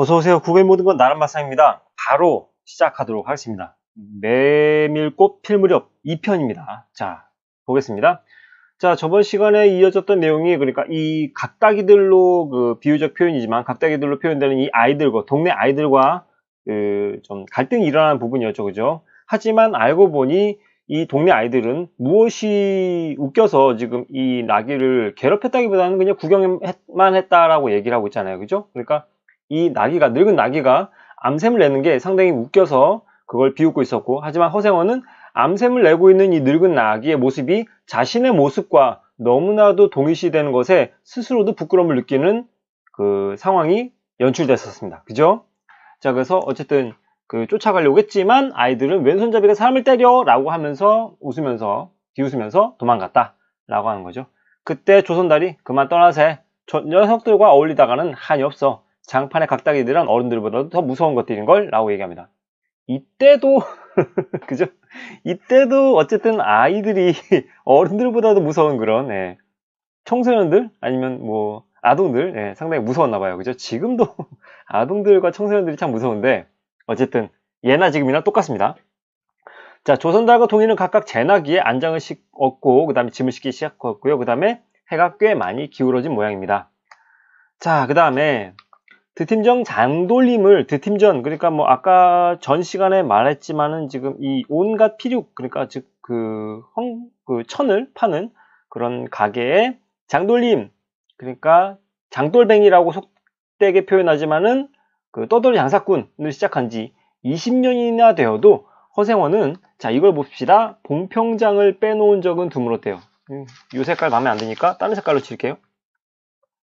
어서오세요. 구글 모든 건 나란 마상입니다. 바로 시작하도록 하겠습니다. 메밀꽃 필 무렵 2편입니다. 자, 보겠습니다. 자, 저번 시간에 이어졌던 내용이 그러니까 이 각다기들로 그 비유적 표현이지만 각다기들로 표현되는 이 아이들과 동네 아이들과 그 좀 갈등이 일어나는 부분이었죠. 그죠? 하지만 알고 보니 이 동네 아이들은 무엇이 웃겨서 지금 이 나귀를 괴롭혔다기보다는 그냥 구경만 했다라고 얘기를 하고 있잖아요. 그죠? 그러니까 이 나귀가 늙은 나귀가 암샘을 내는 게 상당히 웃겨서 그걸 비웃고 있었고 하지만 허생원은 암샘을 내고 있는 이 늙은 나귀의 모습이 자신의 모습과 너무나도 동일시되는 것에 스스로도 부끄러움을 느끼는 그 상황이 연출됐었습니다. 그죠? 자, 그래서 어쨌든 그 쫓아가려고 했지만 아이들은 왼손잡이가 사람을 때려 라고 하면서 웃으면서 비웃으면서 도망갔다 라고 하는 거죠. 그때 조선달이 그만 떠나세. 저 녀석들과 어울리다가는 한이 없어. 장판의 각다기들은 어른들보다도 더 무서운 것들인 걸 라고 얘기합니다. 이때도 그죠? 이때도 어쨌든 아이들이 어른들보다도 무서운 그런 예, 청소년들 아니면 뭐 아동들 예, 상당히 무서웠나 봐요. 그죠? 지금도 아동들과 청소년들이 참 무서운데 어쨌든 예나 지금이나 똑같습니다. 자, 조선달과 동이는 각각 제나기에 안장을 싣었고 그 다음에 짐을 싣기 시작했고요. 그 다음에 해가 꽤 많이 기울어진 모양입니다. 자, 그 다음에 드팀정 장돌림을 드팀전 그러니까 뭐 아까 전 시간에 말했지만은 지금 이 온갖 피륙 그러니까 즉그 그 천을 파는 그런 가게에 장돌림 그러니까 장돌뱅이라고 속되게 표현하지만은 그 떠돌이 장사꾼을 시작한 지 20년이나 되어도 허생원은 자 이걸 봅시다. 봉평장을 빼놓은 적은 드물었대요. 음, 이 색깔 마음에 안 드니까 다른 색깔로 칠게요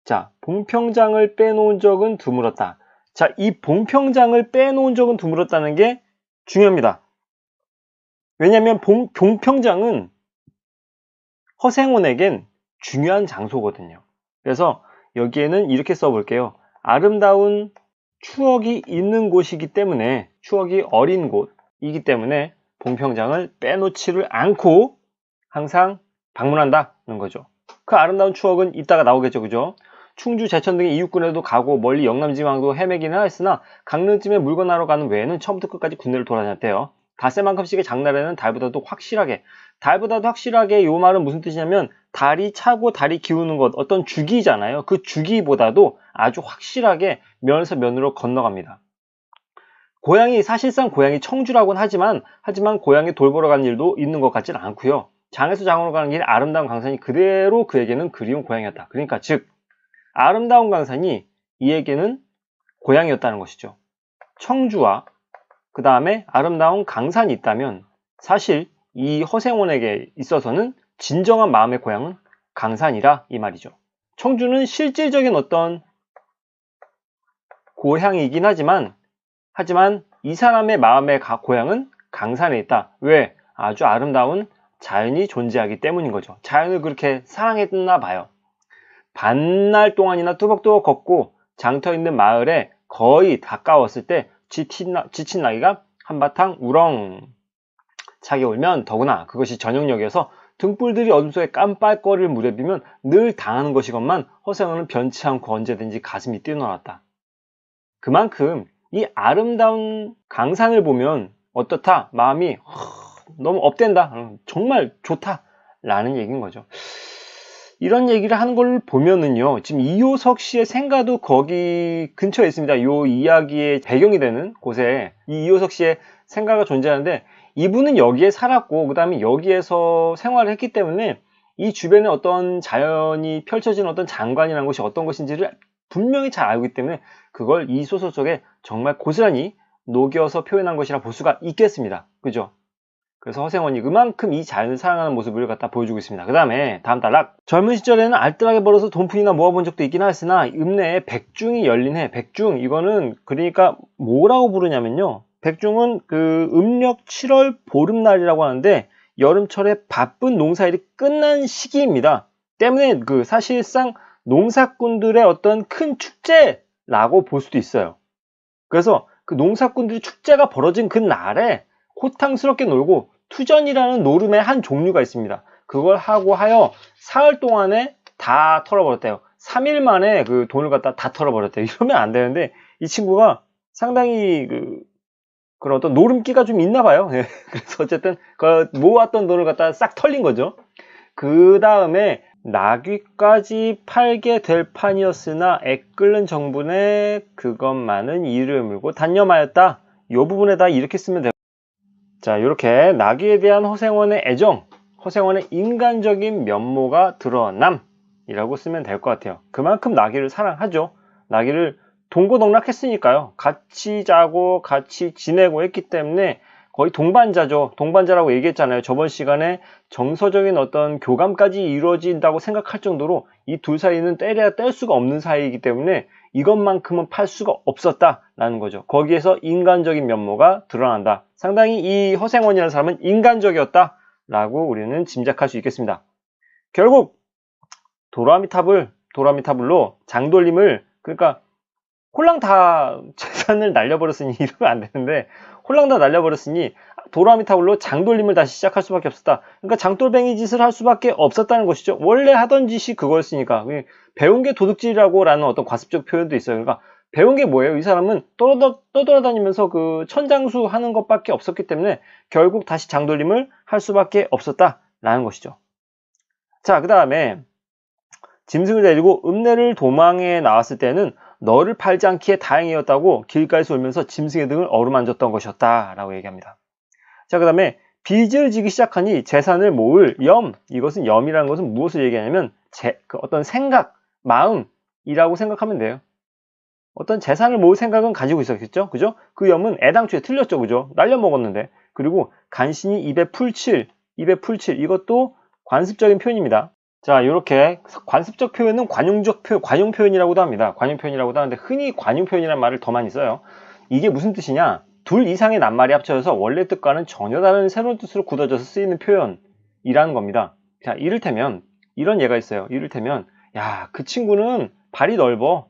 자, 봉평장을 빼놓은 적은 드물었다. 자, 이 봉평장을 빼놓은 적은 드물었다는 게 중요합니다. 왜냐하면 봉, 봉평장은 허생원에겐 중요한 장소거든요. 그래서 여기에는 이렇게 써볼게요. 아름다운 추억이 있는 곳이기 때문에 추억이 어린 곳이기 때문에 봉평장을 빼놓지를 않고 항상 방문한다는 거죠. 그 아름다운 추억은 이따가 나오겠죠. 그죠? 충주, 제천 등의 이웃군에도 가고 멀리 영남지방도 헤매기는 하였으나 강릉쯤에 물건하러 가는 외에는 처음부터 끝까지 군대를 돌아다녔대요. 닷새만큼씩의 장날에는 달보다도 확실하게 달보다도 확실하게 요 말은 무슨 뜻이냐면 달이 차고 달이 기우는 것 어떤 주기잖아요. 그 주기보다도 아주 확실하게 면에서 면으로 건너갑니다. 고향이 사실상 고향이 청주라고는 하지만 하지만 고향에 돌보러 가는 일도 있는 것 같지는 않고요. 장에서 장으로 가는 길 아름다운 강산이 그대로 그에게는 그리운 고향이었다. 그러니까 즉 아름다운 강산이 이에게는 고향이었다는 것이죠. 청주와 그 다음에 아름다운 강산이 있다면 사실 이 허생원에게 있어서는 진정한 마음의 고향은 강산이라 이 말이죠. 청주는 실질적인 어떤 고향이긴 하지만 하지만 이 사람의 마음의 고향은 강산에 있다. 왜? 아주 아름다운 자연이 존재하기 때문인 거죠. 자연을 그렇게 사랑했나 봐요. 반날 동안이나 뚜벅뚜벅 걷고 장터 있는 마을에 거의 가까웠을 때 지친, 나, 지친 나귀가 한바탕 우렁 차게 울면 더구나 그것이 저녁녘에서 등불들이 어둠 속에 깜빡거릴 무렵이면 늘 당하는 것이건만 허생원은 변치 않고 언제든지 가슴이 뛰어나왔다. 그만큼 이 아름다운 강산을 보면 어떻다? 마음이 너무 업된다. 정말 좋다. 라는 얘기인 거죠. 이런 얘기를 하는 걸 보면은요, 지금 이효석 씨의 생가도 거기 근처에 있습니다. 이 이야기의 배경이 되는 곳에 이 이효석 씨의 생가가 존재하는데 이분은 여기에 살았고, 그 다음에 여기에서 생활을 했기 때문에 이 주변에 어떤 자연이 펼쳐진 어떤 장관이라는 것이 어떤 것인지를 분명히 잘 알고 있기 때문에 그걸 이 소설 속에 정말 고스란히 녹여서 표현한 것이라 볼 수가 있겠습니다. 그죠? 그래서 허생원이 그만큼 이 자연을 사랑하는 모습을 갖다 보여주고 있습니다. 그 다음에 다음 단락 젊은 시절에는 알뜰하게 벌어서 돈푼이나 모아본 적도 있긴 하였으나 읍내에 백중이 열린 해 백중 이거는 그러니까 뭐라고 부르냐면요 백중은 그 음력 7월 보름날이라고 하는데 여름철에 바쁜 농사일이 끝난 시기입니다. 때문에 그 사실상 농사꾼들의 어떤 큰 축제라고 볼 수도 있어요. 그래서 그 농사꾼들이 축제가 벌어진 그 날에 호탕스럽게 놀고 투전이라는 노름의 한 종류가 있습니다. 그걸 하고 하여 사흘 동안에 다 털어버렸대요. 3일 만에 그 돈을 갖다 다 털어버렸대요. 이러면 안 되는데 이 친구가 상당히 그 그런 어떤 노름기가 좀 있나 봐요. 예. 그래서 어쨌든 그 모았던 돈을 갖다 싹 털린 거죠. 그 다음에 나귀까지 팔게 될 판이었으나 애끓는 정분에 그것만은 이를 물고 단념하였다. 이 부분에다 이렇게 쓰면 돼요. 자, 이렇게 나귀에 대한 허생원의 애정, 허생원의 인간적인 면모가 드러남이라고 쓰면 될 것 같아요. 그만큼 나귀를 사랑하죠. 나귀를 동고동락했으니까요. 같이 자고 같이 지내고 했기 때문에 거의 동반자죠. 동반자라고 얘기했잖아요. 저번 시간에 정서적인 어떤 교감까지 이루어진다고 생각할 정도로 이 둘 사이는 때려야 뗄 수가 없는 사이이기 때문에 이것만큼은 팔 수가 없었다라는 거죠. 거기에서 인간적인 면모가 드러난다. 상당히 이 허생원이라는 사람은 인간적이었다라고 우리는 짐작할 수 있겠습니다. 결국 도라미 탑을 도라미 탑을로 장돌림을 그러니까 홀랑 다 재산을 날려버렸으니 이러면 안 되는데 홀랑 다 날려버렸으니 도라미타블로 장돌림을 다시 시작할 수밖에 없었다. 그러니까 장돌뱅이 짓을 할 수밖에 없었다는 것이죠. 원래 하던 짓이 그거였으니까 배운 게 도둑질이라고 라는 어떤 과습적 표현도 있어요. 그러니까 배운 게 뭐예요? 이 사람은 떠돌아, 떠돌아다니면서 그 천장수 하는 것밖에 없었기 때문에 결국 다시 장돌림을 할 수밖에 없었다라는 것이죠. 자, 그 다음에 짐승을 데리고 읍내를 도망해 나왔을 때는 너를 팔지 않기에 다행이었다고 길가에서 울면서 짐승의 등을 어루만졌던 것이었다 라고 얘기합니다. 자, 그 다음에 빚을 지기 시작하니 재산을 모을 염, 이것은 염이라는 것은 무엇을 얘기하냐면 제, 그 어떤 생각, 마음이라고 생각하면 돼요. 어떤 재산을 모을 생각은 가지고 있었겠죠? 그죠? 그 염은 애당초에 틀렸죠, 그죠? 날려먹었는데. 그리고 간신히 입에 풀칠, 입에 풀칠, 이것도 관습적인 표현입니다. 자, 이렇게 관습적 표현은 관용적 표현, 관용 표현이라고도 합니다. 관용 표현이라고도 하는데 흔히 관용 표현이라는 말을 더 많이 써요. 이게 무슨 뜻이냐? 둘 이상의 낱말이 합쳐져서 원래 뜻과는 전혀 다른 새로운 뜻으로 굳어져서 쓰이는 표현이라는 겁니다. 자, 이를테면 이런 예가 있어요. 이를테면 야, 그 친구는 발이 넓어.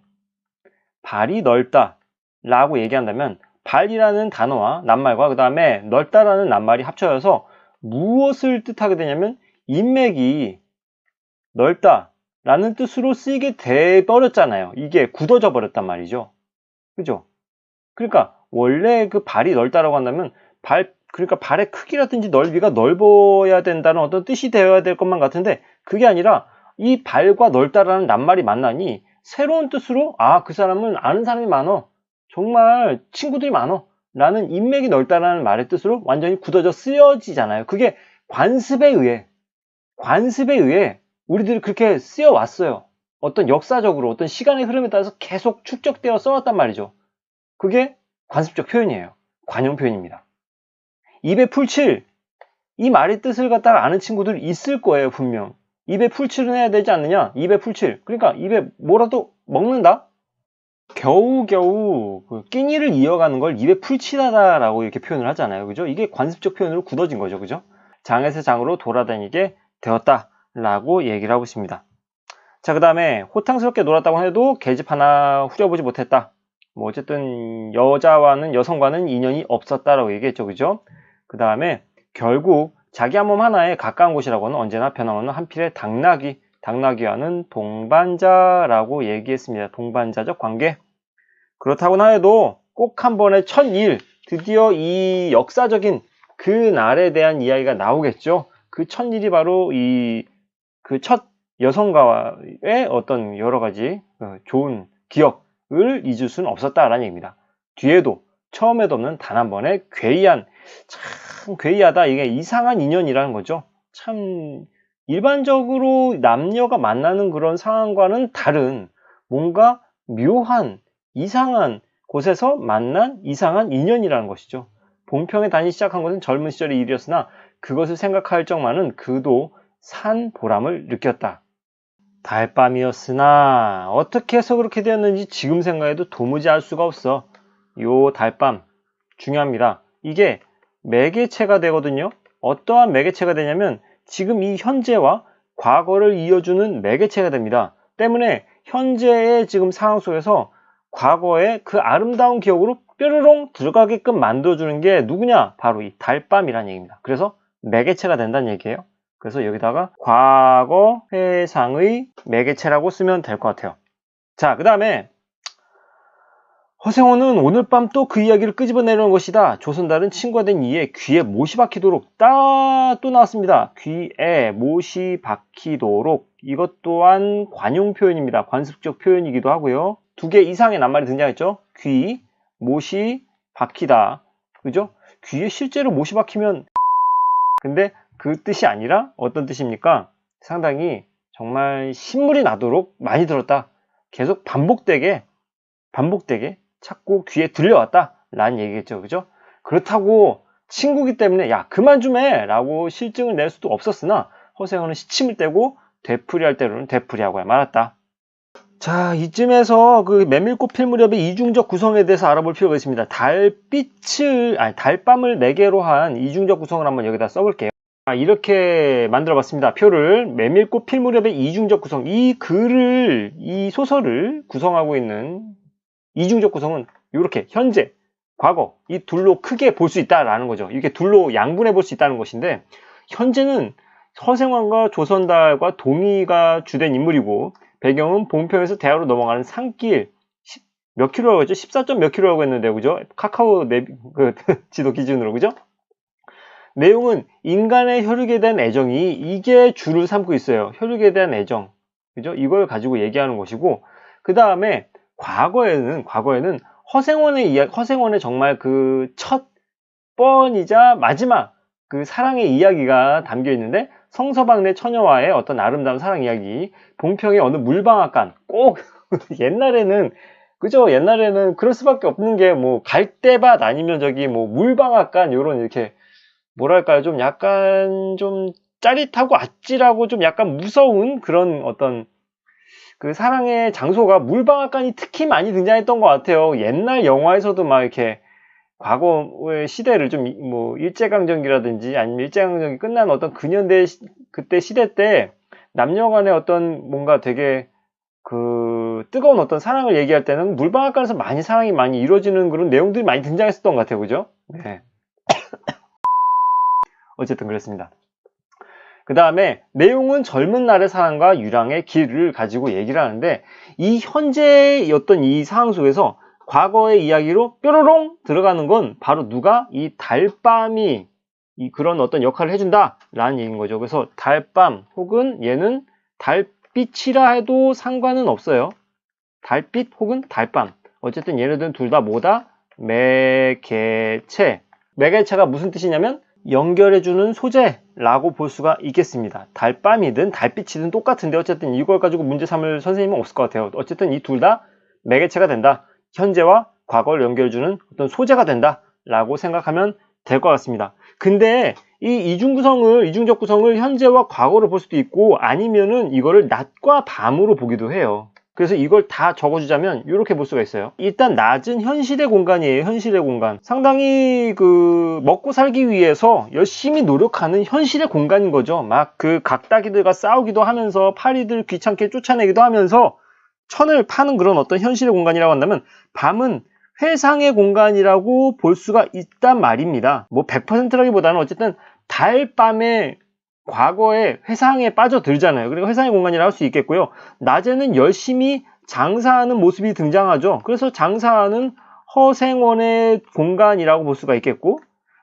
발이 넓다. 라고 얘기한다면 발이라는 단어와 낱말과 그 다음에 넓다라는 낱말이 합쳐져서 무엇을 뜻하게 되냐면 인맥이 넓다 라는 뜻으로 쓰이게 돼 버렸잖아요. 이게 굳어져 버렸단 말이죠. 그죠? 그러니까 원래 그 발이 넓다라고 한다면 발 그러니까 발의 크기라든지 넓이가 넓어야 된다는 어떤 뜻이 되어야 될 것만 같은데 그게 아니라 이 발과 넓다라는 낱말이 만나니 새로운 뜻으로 아 그 사람은 아는 사람이 많어 정말 친구들이 많어 라는 인맥이 넓다라는 말의 뜻으로 완전히 굳어져 쓰여지잖아요. 그게 관습에 의해 관습에 의해 우리들이 그렇게 쓰여 왔어요. 어떤 역사적으로 어떤 시간의 흐름에 따라서 계속 축적되어 써왔단 말이죠. 그게 관습적 표현이에요. 관용 표현입니다. 입에 풀칠 이 말의 뜻을 갖다가 아는 친구들 있을 거예요, 분명. 입에 풀칠은 해야 되지 않느냐? 입에 풀칠. 그러니까 입에 뭐라도 먹는다? 겨우겨우 그 끼니를 이어가는 걸 입에 풀칠하다라고 이렇게 표현을 하잖아요. 그죠? 이게 관습적 표현으로 굳어진 거죠. 그죠? 장에서 장으로 돌아다니게 되었다. 라고 얘기를 하고 있습니다. 자, 그 다음에 호탕스럽게 놀았다고 해도 계집 하나 후려보지 못했다. 뭐 어쨌든 여자와는 여성과는 인연이 없었다라고 얘기했죠. 그죠? 그 다음에 결국 자기 한 몸 하나에 가까운 곳이라고는 언제나 변함없는 한 필의 당나귀, 당나귀와는 동반자라고 얘기했습니다. 동반자적 관계. 그렇다고나 해도 꼭 한 번에 첫일, 드디어 이 역사적인 그 날에 대한 이야기가 나오겠죠. 그 첫일이 바로 이 그 첫 여성과의 어떤 여러 가지 어, 좋은 기억 을 잊을 수는 없었다라는 얘기입니다. 뒤에도 처음에도 없는 단 한 번의 괴이한 참 괴이하다 이게 이상한 인연이라는 거죠. 참 일반적으로 남녀가 만나는 그런 상황과는 다른 뭔가 묘한 이상한 곳에서 만난 이상한 인연이라는 것이죠. 본평에 다니기 시작한 것은 젊은 시절의 일이었으나 그것을 생각할 적만은 그도 산 보람을 느꼈다. 달밤이었으나 어떻게 해서 그렇게 되었는지 지금 생각해도 도무지 알 수가 없어. 요 달밤 중요합니다. 이게 매개체가 되거든요. 어떠한 매개체가 되냐면 지금 이 현재와 과거를 이어주는 매개체가 됩니다. 때문에 현재의 지금 상황 속에서 과거의 그 아름다운 기억으로 뾰로롱 들어가게끔 만들어주는 게 누구냐? 바로 이 달밤이라는 얘기입니다. 그래서 매개체가 된다는 얘기예요. 그래서 여기다가 과거 회상의 매개체라고 쓰면 될 것 같아요. 자, 그 다음에 허생원은 오늘 밤 또 그 이야기를 끄집어내려는 것이다. 조선달은 친구가 된 이에 귀에 못이 박히도록 따 또 나왔습니다. 귀에 못이 박히도록 이것 또한 관용 표현입니다. 관습적 표현이기도 하고요. 두 개 이상의 낱말이 등장했죠. 귀, 못이 박히다. 그죠? 귀에 실제로 못이 박히면 근데 그 뜻이 아니라 어떤 뜻입니까? 상당히 정말 신물이 나도록 많이 들었다. 계속 반복되게 반복되게 자꾸 귀에 들려왔다 라는 얘기겠죠. 그죠? 그렇다고 친구기 때문에 야 그만 좀 해! 라고 실증을 낼 수도 없었으나 허세호는 시침을 떼고 되풀이할 때로는 되풀이하고야 말았다. 자 이쯤에서 그 메밀꽃 필 무렵의 이중적 구성에 대해서 알아볼 필요가 있습니다. 달빛을 아니 달밤을 매개로 한 이중적 구성을 한번 여기다 써볼게요 아, 이렇게 만들어 봤습니다. 표를 메밀꽃 필 무렵의 이중적 구성. 이 글을, 이 소설을 구성하고 있는 이중적 구성은 이렇게 현재, 과거 이 둘로 크게 볼 수 있다라는 거죠. 이렇게 둘로 양분해 볼 수 있다는 것인데 현재는 서생왕과 조선달과 동의가 주된 인물이고 배경은 본편에서 대하로 넘어가는 산길 몇 킬로라고 했죠? 14점 몇 킬로라고 했는데 그죠? 카카오 내, 그, 지도 기준으로 그죠? 내용은 인간의 혈육에 대한 애정이 이게 주를 삼고 있어요. 혈육에 대한 애정. 그죠? 이걸 가지고 얘기하는 것이고 그 다음에 과거에는 과거에는 허생원의 이야 허생원의 정말 그 첫 번이자 마지막 그 사랑의 이야기가 담겨 있는데 성서방네 처녀와의 어떤 아름다운 사랑 이야기 봉평의 어느 물방앗간 꼭 옛날에는 그죠 옛날에는 그럴 수밖에 없는 게 뭐 갈대밭 아니면 저기 뭐 물방앗간 요런 이렇게 뭐랄까요 좀 약간 좀 짜릿하고 아찔하고 좀 약간 무서운 그런 어떤 그 사랑의 장소가 물방앗간이 특히 많이 등장했던 것 같아요. 옛날 영화에서도 막 이렇게 과거의 시대를 좀 뭐 일제강점기라든지 아니면 일제강점기 끝난 어떤 근현대 시, 그때 시대 때 남녀 간의 어떤 뭔가 되게 그 뜨거운 어떤 사랑을 얘기할 때는 물방앗간에서 많이 사랑이 많이 이루어지는 그런 내용들이 많이 등장했었던 것 같아요. 그죠? 네. 어쨌든 그랬습니다. 그 다음에 내용은 젊은 날의 사랑과 유랑의 길을 가지고 얘기를 하는데 이 현재의 어떤 이 상황 속에서 과거의 이야기로 뾰로롱 들어가는 건 바로 누가 이 달밤이 이 그런 어떤 역할을 해준다 라는 얘기인 거죠. 그래서 달밤 혹은 얘는 달빛이라 해도 상관은 없어요. 달빛 혹은 달밤. 어쨌든 얘네들은 둘 다 뭐다? 매개체. 매개체가 무슨 뜻이냐면 연결해주는 소재라고 볼 수가 있겠습니다. 달밤이든 달빛이든 똑같은데 어쨌든 이걸 가지고 문제 삼을 선생님은 없을 것 같아요. 어쨌든 이 둘 다 매개체가 된다. 현재와 과거를 연결해주는 어떤 소재가 된다. 라고 생각하면 될 것 같습니다. 근데 이 이중 구성을, 이중적 구성을 현재와 과거로 볼 수도 있고 아니면은 이거를 낮과 밤으로 보기도 해요. 그래서 이걸 다 적어주자면 이렇게 볼 수가 있어요. 일단 낮은 현실의 공간이에요. 현실의 공간. 상당히 그 먹고 살기 위해서 열심히 노력하는 현실의 공간인 거죠. 막 그 각다기들과 싸우기도 하면서 파리들 귀찮게 쫓아내기도 하면서 천을 파는 그런 어떤 현실의 공간이라고 한다면 밤은 회상의 공간이라고 볼 수가 있단 말입니다. 뭐 100%라기보다는 어쨌든 달밤에 과거에 회상에 빠져들잖아요. 그리고 회상의 공간이라 할 수 있겠고요. 낮에는 열심히 장사하는 모습이 등장하죠. 그래서 장사하는 허생원의 공간이라고 볼 수가 있겠고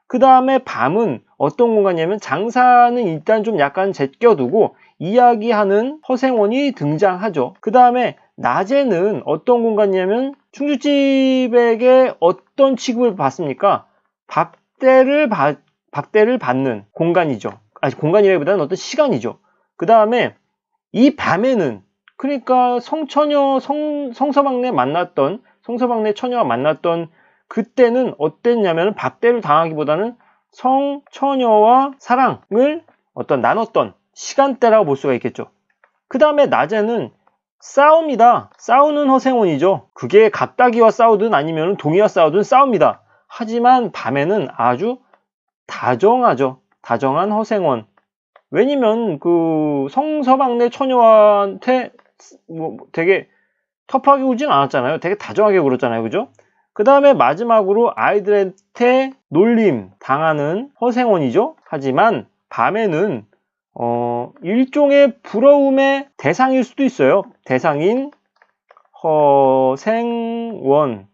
그 다음에 밤은 어떤 공간이냐면 장사는 일단 좀 약간 제껴두고 이야기하는 허생원이 등장하죠. 그 다음에 낮에는 어떤 공간이냐면 충주집에게 어떤 취급을 받습니까? 박대를 받, 박대를 받는 공간이죠. 아니 공간이라기보다는 어떤 시간이죠. 그 다음에 이 밤에는 그러니까 성처녀 성, 성서방네 만났던 성서방네 처녀와 만났던 그때는 어땠냐면 박대를 당하기보다는 성처녀와 사랑을 어떤 나눴던 시간대라고 볼 수가 있겠죠. 그 다음에 낮에는 싸움이다. 싸우는 허생원이죠. 그게 갑다기와 싸우든 아니면 동이와 싸우든 싸웁니다. 하지만 밤에는 아주 다정하죠. 다정한 허생원. 왜냐면 그 성서방네 처녀한테 뭐 되게 터프하게 굴진 않았잖아요. 되게 다정하게 굴었잖아요. 그죠? 그 다음에 마지막으로 아이들한테 놀림 당하는 허생원이죠. 하지만 밤에는 어, 일종의 부러움의 대상일 수도 있어요. 대상인 허생원.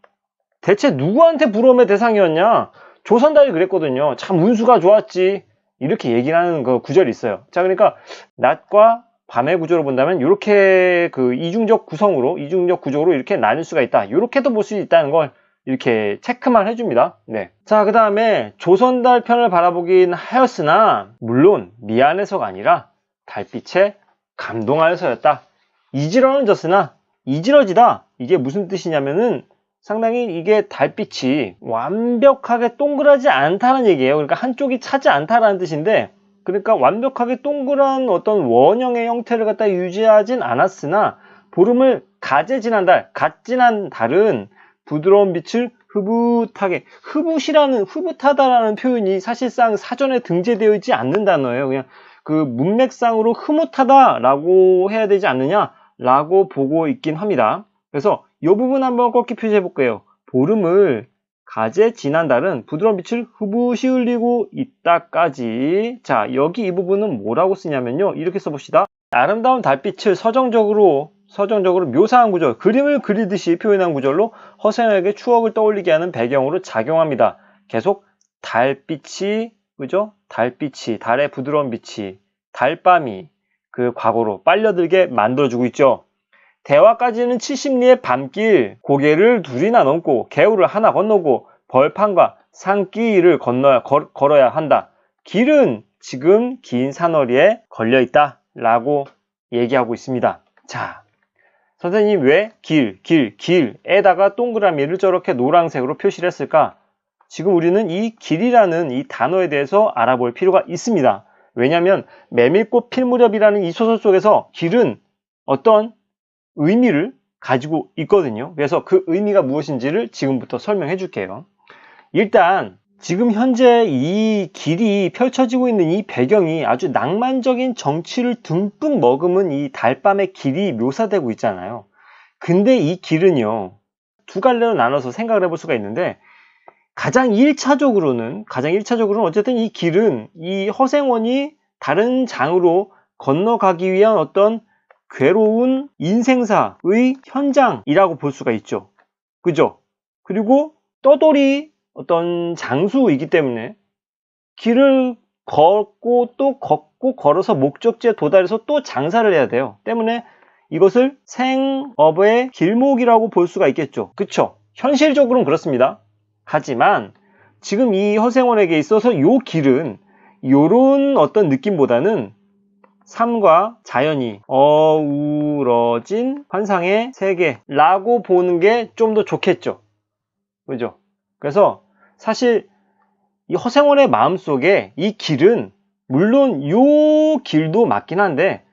대체 누구한테 부러움의 대상이었냐? 조선달이 그랬거든요. 참 운수가 좋았지. 이렇게 얘기를 하는 그 구절이 있어요. 자, 그러니까 낮과 밤의 구조로 본다면 이렇게 그 이중적 구성으로 이중적 구조로 이렇게 나눌 수가 있다. 이렇게도 볼 수 있다는 걸 이렇게 체크만 해줍니다. 네. 자, 그 다음에 조선달 편을 바라보긴 하였으나 물론 미안해서가 아니라 달빛에 감동하여서였다. 이지러는 졌으나 이지러지다. 이게 무슨 뜻이냐면은 상당히 이게 달빛이 완벽하게 동그라지 않다는 얘기예요. 그러니까 한쪽이 차지 않다라는 뜻인데 그러니까 완벽하게 동그란 어떤 원형의 형태를 갖다 유지하진 않았으나 보름을 가제 지난 달, 갓 지난 달은 부드러운 빛을 흐붓하게 흐붓이라는 흐붓하다라는 표현이 사실상 사전에 등재되어 있지 않는 단어예요. 그냥 그 문맥상으로 흐뭇하다라고 해야 되지 않느냐라고 보고 있긴 합니다. 그래서 이 부분 한번 꺾기 표시해 볼게요. 보름을 가제 지난 달은 부드러운 빛을 흐붓이 흘리고 있다까지. 자 여기 이 부분은 뭐라고 쓰냐면요. 이렇게 써봅시다. 아름다운 달빛을 서정적으로 서정적으로 묘사한 구절 그림을 그리듯이 표현한 구절로 허생에게 추억을 떠올리게 하는 배경으로 작용합니다. 계속 달빛이 그죠? 달빛이 달의 부드러운 빛이 달밤이 그 과거로 빨려들게 만들어주고 있죠 대화까지는 70리의 밤길, 고개를 둘이나 넘고 개울을 하나 건너고 벌판과 산길을 건너야 걸, 걸어야 한다. 길은 지금 긴 산허리에 걸려 있다. 라고 얘기하고 있습니다. 자, 선생님 왜 길, 길, 길에다가 동그라미를 저렇게 노란색으로 표시를 했을까? 지금 우리는 이 길이라는 이 단어에 대해서 알아볼 필요가 있습니다. 왜냐하면 메밀꽃 필무렵이라는 이 소설 속에서 길은 어떤 의미를 가지고 있거든요. 그래서 그 의미가 무엇인지를 지금부터 설명해 줄게요. 일단 지금 현재 이 길이 펼쳐지고 있는 이 배경이 아주 낭만적인 정치를 듬뿍 머금은 이 달밤의 길이 묘사되고 있잖아요. 근데 이 길은요, 두 갈래로 나눠서 생각을 해볼 수가 있는데, 가장 1차적으로는, 가장 1차적으로는 어쨌든 이 길은 이 허생원이 다른 장으로 건너가기 위한 어떤 괴로운 인생사의 현장이라고 볼 수가 있죠. 그죠? 그리고 떠돌이 어떤 장수이기 때문에 길을 걷고 또 걷고 걸어서 목적지에 도달해서 또 장사를 해야 돼요. 때문에 이것을 생업의 길목이라고 볼 수가 있겠죠. 그쵸? 현실적으로는 그렇습니다. 하지만 지금 이 허생원에게 있어서 요 길은 요런 어떤 느낌보다는 삶과 자연이 어우러진 환상의 세계라고 보는 게 좀 더 좋겠죠. 그죠? 그래서 사실 이 허생원의 마음속에 이 길은 물론 요 길도 맞긴 한데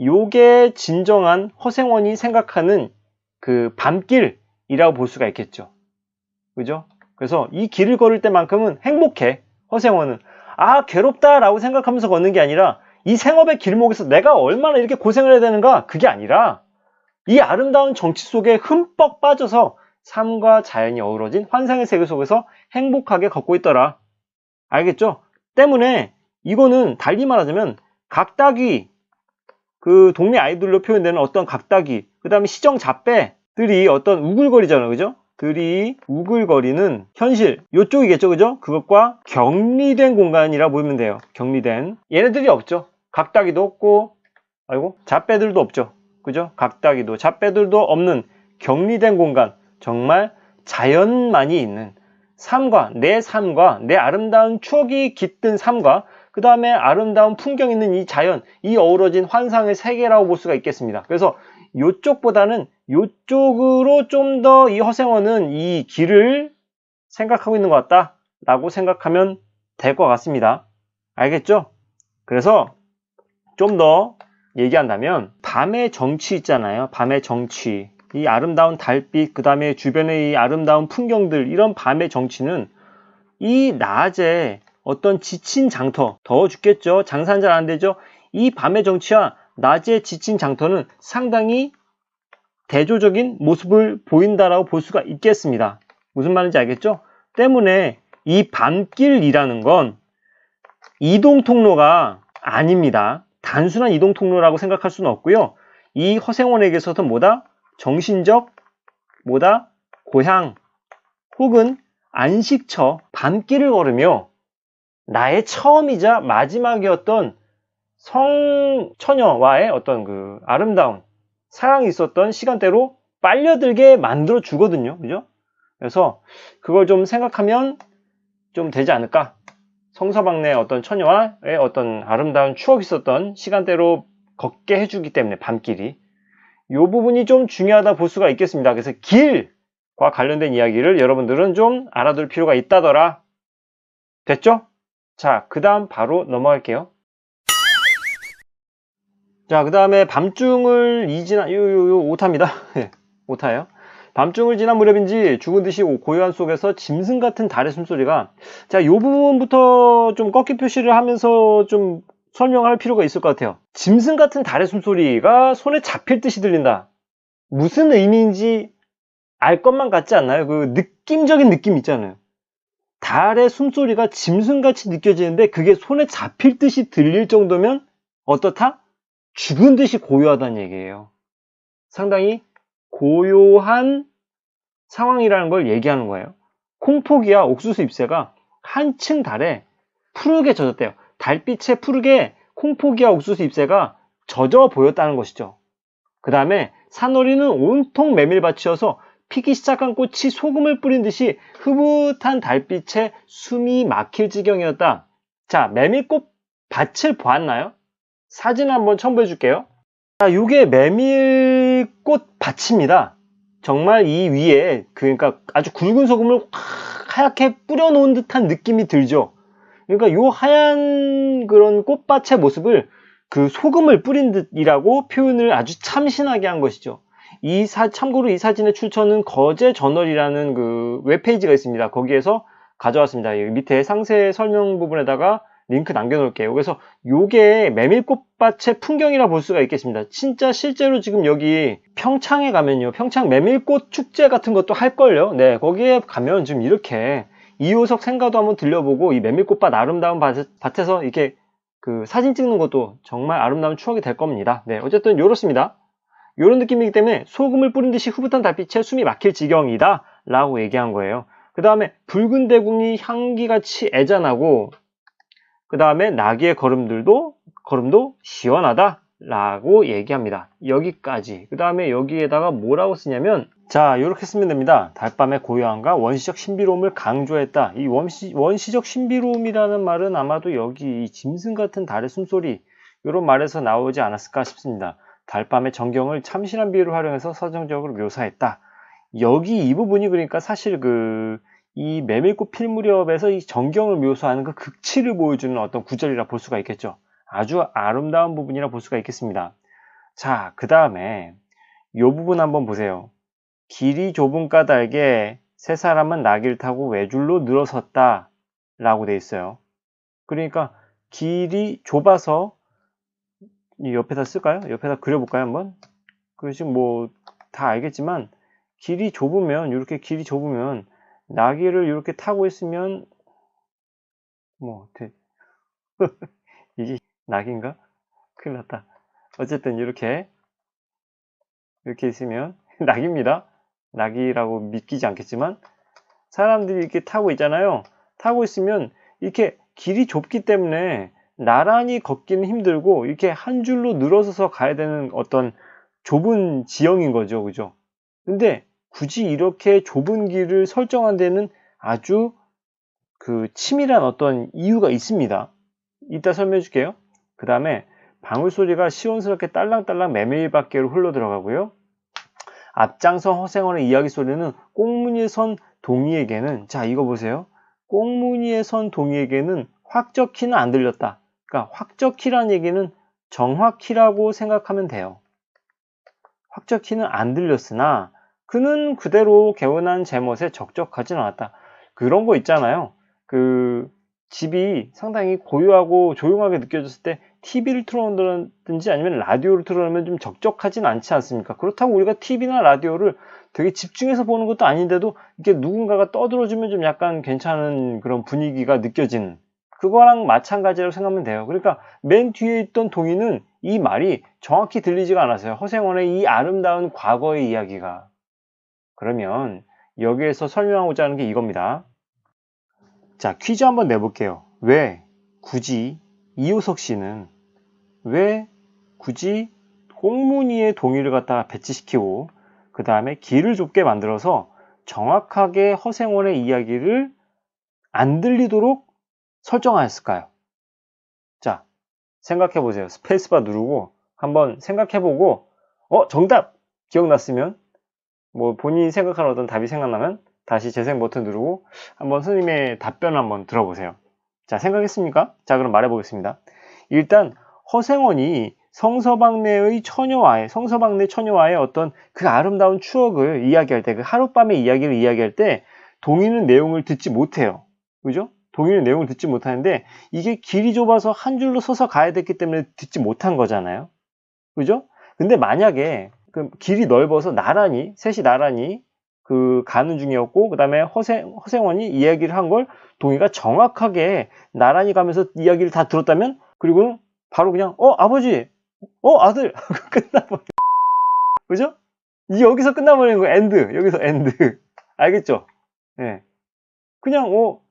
요게 진정한 허생원이 생각하는 그 밤길이라고 볼 수가 있겠죠. 그죠? 그래서 이 길을 걸을 때만큼은 행복해. 허생원은. 아, 괴롭다라고 생각하면서 걷는 게 아니라 이 생업의 길목에서 내가 얼마나 이렇게 고생을 해야 되는가? 그게 아니라 이 아름다운 정치 속에 흠뻑 빠져서 삶과 자연이 어우러진 환상의 세계 속에서 행복하게 걷고 있더라. 알겠죠? 때문에 이거는 달리 말하자면 각닭이 그 동네 아이들로 표현되는 어떤 각닭이 그 다음에 시정 잡배들이 어떤 우글거리잖아요. 그죠? 들이 우글거리는 현실 요쪽이겠죠. 그죠? 그것과 격리된 공간이라 보면 돼요. 격리된 얘네들이 없죠. 각다기도 없고 아이고 잡배들도 없죠. 그죠? 각다기도 잡배들도 없는 격리된 공간 정말 자연만이 있는 삶과 내 삶과 내 아름다운 추억이 깃든 삶과 그 다음에 아름다운 풍경 있는 이 자연 이 어우러진 환상의 세계라고 볼 수가 있겠습니다. 그래서 이쪽보다는 이쪽으로 좀 더 이 허생원은 이 길을 생각하고 있는 것 같다라고 생각하면 될 것 같습니다. 알겠죠? 그래서 좀 더 얘기한다면 밤의 정치 있잖아요. 밤의 정치. 이 아름다운 달빛, 그 다음에 주변의 이 아름다운 풍경들, 이런 밤의 정치는 이 낮에 어떤 지친 장터, 더워 죽겠죠? 장사는 잘안 되죠? 이 밤의 정치와 낮에 지친 장터는 상당히 대조적인 모습을 보인다라고 볼 수가 있겠습니다. 무슨 말인지 알겠죠? 때문에 이 밤길이라는 건 이동 통로가 아닙니다. 단순한 이동 통로라고 생각할 수는 없고요. 이 허생원에게서도 뭐다? 정신적 뭐다? 고향, 혹은 안식처, 밤길을 걸으며 나의 처음이자 마지막이었던 성처녀와의 어떤 그 아름다운 사랑이 있었던 시간대로 빨려들게 만들어 주거든요. 그죠? 그래서 그걸 좀 생각하면 좀 되지 않을까? 성서방네 어떤 처녀와의 어떤 아름다운 추억이 있었던 시간대로 걷게 해주기 때문에 밤길이 이 부분이 좀 중요하다 볼 수가 있겠습니다. 그래서 길과 관련된 이야기를 여러분들은 좀 알아둘 필요가 있다더라. 됐죠? 자, 그 다음 바로 넘어갈게요. 자, 그 다음에 밤중을 이지나, 요, 요, 요, 오타입니다. 예, 오타예요. 밤중을 지난 무렵인지 죽은 듯이 고요한 속에서 짐승 같은 달의 숨소리가 자, 요 부분부터 좀 꺾기 표시를 하면서 좀 설명할 필요가 있을 것 같아요. 짐승 같은 달의 숨소리가 손에 잡힐 듯이 들린다. 무슨 의미인지 알 것만 같지 않나요? 그 느낌적인 느낌 있잖아요. 달의 숨소리가 짐승같이 느껴지는데 그게 손에 잡힐 듯이 들릴 정도면 어떻다? 죽은 듯이 고요하다는 얘기예요. 상당히 고요한 상황이라는 걸 얘기하는 거예요. 콩포기와 옥수수 잎새가 한층 달에 푸르게 젖었대요. 달빛에 푸르게 콩포기와 옥수수 잎새가 젖어 보였다는 것이죠. 그 다음에 산오리는 온통 메밀밭이어서 피기 시작한 꽃이 소금을 뿌린 듯이 흐뭇한 달빛에 숨이 막힐 지경이었다. 자, 메밀꽃 밭을 보았나요? 사진 한번 첨부해 줄게요. 자, 이게 메밀 꽃 밭입니다. 정말 이 위에 그러니까 아주 굵은 소금을 하얗게 뿌려놓은 듯한 느낌이 들죠. 그러니까 이 하얀 그런 꽃밭의 모습을 그 소금을 뿌린 듯이라고 표현을 아주 참신하게 한 것이죠. 이 사, 참고로 이 사진의 출처는 거제 저널이라는 그 웹페이지가 있습니다. 거기에서 가져왔습니다. 밑에 상세 설명 부분에다가 링크 남겨놓을게요. 그래서 요게 메밀꽃밭의 풍경이라 볼 수가 있겠습니다. 진짜 실제로 지금 여기 평창에 가면요. 평창 메밀꽃 축제 같은 것도 할걸요. 네, 거기에 가면 좀 이렇게 이호석 생가도 한번 들려보고 이 메밀꽃밭 아름다운 밭, 에서 이렇게 그 사진 찍는 것도 정말 아름다운 추억이 될 겁니다. 네, 어쨌든 이렇습니다. 이런 느낌이기 때문에 소금을 뿌린 듯이 흐뭇한 달빛에 숨이 막힐 지경이다 라고 얘기한 거예요. 그 다음에 붉은 대궁이 향기같이 애잔하고 그 다음에 나귀의 걸음들도 걸음도 시원하다 라고 얘기합니다. 여기까지. 그 다음에 여기에다가 뭐라고 쓰냐면 자 이렇게 쓰면 됩니다. 달밤의 고요함과 원시적 신비로움을 강조했다. 이 원시, 원시적 신비로움이라는 말은 아마도 여기 이 짐승 같은 달의 숨소리 이런 말에서 나오지 않았을까 싶습니다. 달밤의 전경을 참신한 비유를 활용해서 서정적으로 묘사했다. 여기 이 부분이 그러니까 사실 그 이 메밀꽃 필 무렵에서 이 전경을 묘사하는 그 극치를 보여주는 어떤 구절이라 볼 수가 있겠죠. 아주 아름다운 부분이라 볼 수가 있겠습니다. 자, 그 다음에 이 부분 한번 보세요. 길이 좁은 까닭에 세 사람은 나귀를 타고 외줄로 늘어섰다 라고 돼 있어요. 그러니까 길이 좁아서 옆에다 쓸까요? 옆에다 그려볼까요 한번? 그 지금 뭐다 알겠지만 길이 좁으면 이렇게 길이 좁으면 나귀를 이렇게 타고 있으면 뭐 이게 낙인가? 큰일 났다. 어쨌든 이렇게 이렇게 있으면 낙입니다. 낙이라고 믿기지 않겠지만 사람들이 이렇게 타고 있잖아요. 타고 있으면 이렇게 길이 좁기 때문에 나란히 걷기는 힘들고 이렇게 한 줄로 늘어서서 가야 되는 어떤 좁은 지형인 거죠. 그죠? 근데 굳이 이렇게 좁은 길을 설정한 데는 아주 그 치밀한 어떤 이유가 있습니다. 이따 설명해 줄게요. 그 다음에 방울 소리가 시원스럽게 딸랑딸랑 메밀밖에로 흘러 들어가고요. 앞장선 허생원의 이야기 소리는 꽁무니에 선 동이에게는 자 이거 보세요. 꽁무니에 선 동이에게는 확적키는 안 들렸다. 그러니까 확적키란 얘기는 정확히라고 생각하면 돼요. 확적키는 안 들렸으나 그는 그대로 개운한 제멋에 적적하진 않았다. 그런 거 있잖아요. 그 집이 상당히 고요하고 조용하게 느껴졌을 때 TV를 틀어놓든지 아니면 라디오를 틀어놓으면 좀 적적하진 않지 않습니까? 그렇다고 우리가 TV나 라디오를 되게 집중해서 보는 것도 아닌데도 이게 누군가가 떠들어주면 좀 약간 괜찮은 그런 분위기가 느껴지는 그거랑 마찬가지라고 생각하면 돼요. 그러니까 맨 뒤에 있던 동의는 이 말이 정확히 들리지가 않았어요. 허생원의 이 아름다운 과거의 이야기가. 그러면 여기에서 설명하고자 하는 게 이겁니다. 자, 퀴즈 한번 내볼게요. 왜 굳이 이호석 씨는 왜 굳이 꽁무니의 동의를 갖다가 배치시키고 그 다음에 길을 좁게 만들어서 정확하게 허생원의 이야기를 안 들리도록 설정하였을까요? 자, 생각해 보세요. 스페이스바 누르고 한번 생각해 보고 어, 정답! 기억났으면 뭐 본인이 생각하는 어떤 답이 생각나면 다시 재생 버튼 누르고 한번 선생님의 답변을 한번 들어보세요. 자, 생각했습니까? 자, 그럼 말해 보겠습니다. 일단 허생원이 성서방내의 처녀와의 성서방내 처녀와의 어떤 그 아름다운 추억을 이야기할 때 그 하룻밤의 이야기를 이야기할 때 동의는 내용을 듣지 못해요. 그죠? 동의는 내용을 듣지 못하는데 이게 길이 좁아서 한 줄로 서서 가야 됐기 때문에 듣지 못한 거잖아요. 그죠? 근데 만약에 그 길이 넓어서 나란히 셋이 나란히 그 가는 중이었고 그다음에 허생 허생원이 이야기를 한 걸 동의가 정확하게 나란히 가면서 이야기를 다 들었다면 그리고 바로 그냥 어 아버지 어 아들 끝나버려 그죠? 이 여기서 끝나버리는 거 엔드 여기서 엔드 알겠죠? 예 그냥 어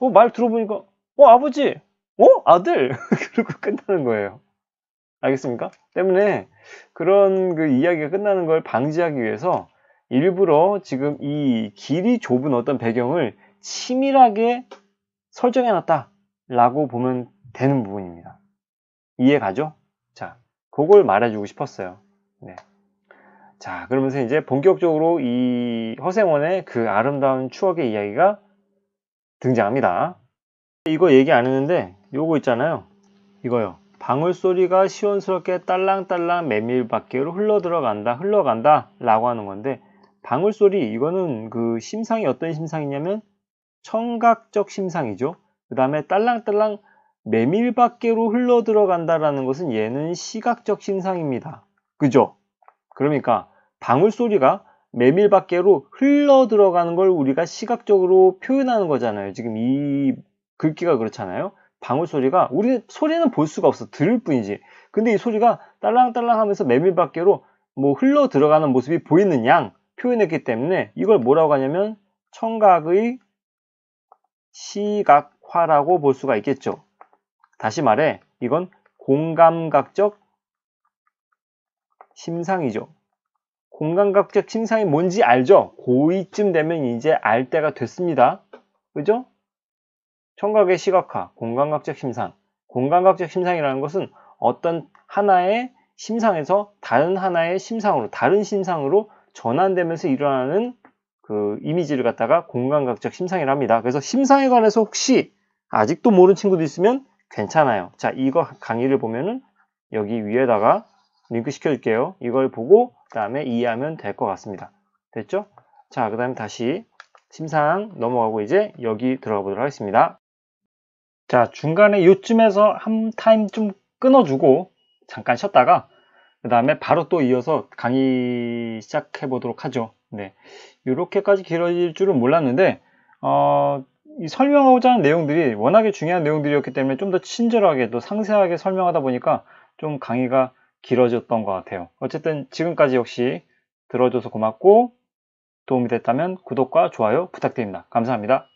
어, 말 들어보니까, 어, 아버지, 어, 아들! 그러고 끝나는 거예요. 알겠습니까? 때문에 그런 그 이야기가 끝나는 걸 방지하기 위해서 일부러 지금 이 길이 좁은 어떤 배경을 치밀하게 설정해 놨다. 라고 보면 되는 부분입니다. 이해 가죠? 자, 그걸 말해주고 싶었어요. 네. 자, 그러면서 이제 본격적으로 이 허생원의 그 아름다운 추억의 이야기가 등장합니다. 이거 얘기 안 했는데 요거 있잖아요. 이거요. 방울 소리가 시원스럽게 딸랑딸랑 메밀 밖으로 흘러 들어간다, 흘러간다 라고 하는 건데 방울 소리 이거는 그 심상이 어떤 심상이냐면 청각적 심상이죠. 그 다음에 딸랑딸랑 메밀 밖으로 흘러 들어간다라는 것은 얘는 시각적 심상입니다. 그죠? 그러니까 방울 소리가 메밀 밖으로 흘러 들어가는 걸 우리가 시각적으로 표현하는 거잖아요. 지금 이 글귀가 그렇잖아요. 방울 소리가 우리 소리는 볼 수가 없어 들을 뿐이지. 근데 이 소리가 딸랑딸랑 하면서 메밀 밖으로 뭐 흘러 들어가는 모습이 보이는 양 표현했기 때문에 이걸 뭐라고 하냐면 청각의 시각화라고 볼 수가 있겠죠. 다시 말해 이건 공감각적 심상이죠. 공감각적 심상이 뭔지 알죠? 고2쯤 되면 이제 알 때가 됐습니다. 그죠? 청각의 시각화, 공감각적 심상. 공감각적 심상이라는 것은 어떤 하나의 심상에서 다른 하나의 심상으로, 다른 심상으로 전환되면서 일어나는 그 이미지를 갖다가 공감각적 심상이라 합니다. 그래서 심상에 관해서 혹시 아직도 모르는 친구도 있으면 괜찮아요. 자, 이거 강의를 보면은 여기 위에다가 링크 시켜줄게요. 이걸 보고 그 다음에 이해하면 될 것 같습니다. 됐죠? 자, 그 다음에 다시 심상 넘어가고 이제 여기 들어가 보도록 하겠습니다. 자, 중간에 요쯤에서 한 타임 좀 끊어주고 잠깐 쉬었다가 그 다음에 바로 또 이어서 강의 시작해 보도록 하죠. 네. 이렇게까지 길어질 줄은 몰랐는데, 어, 이 설명하고자 하는 내용들이 워낙에 중요한 내용들이었기 때문에 좀 더 친절하게 또 상세하게 설명하다 보니까 좀 강의가 길어졌던 것 같아요. 어쨌든 지금까지 역시 들어줘서 고맙고 도움이 됐다면 구독과 좋아요 부탁드립니다. 감사합니다.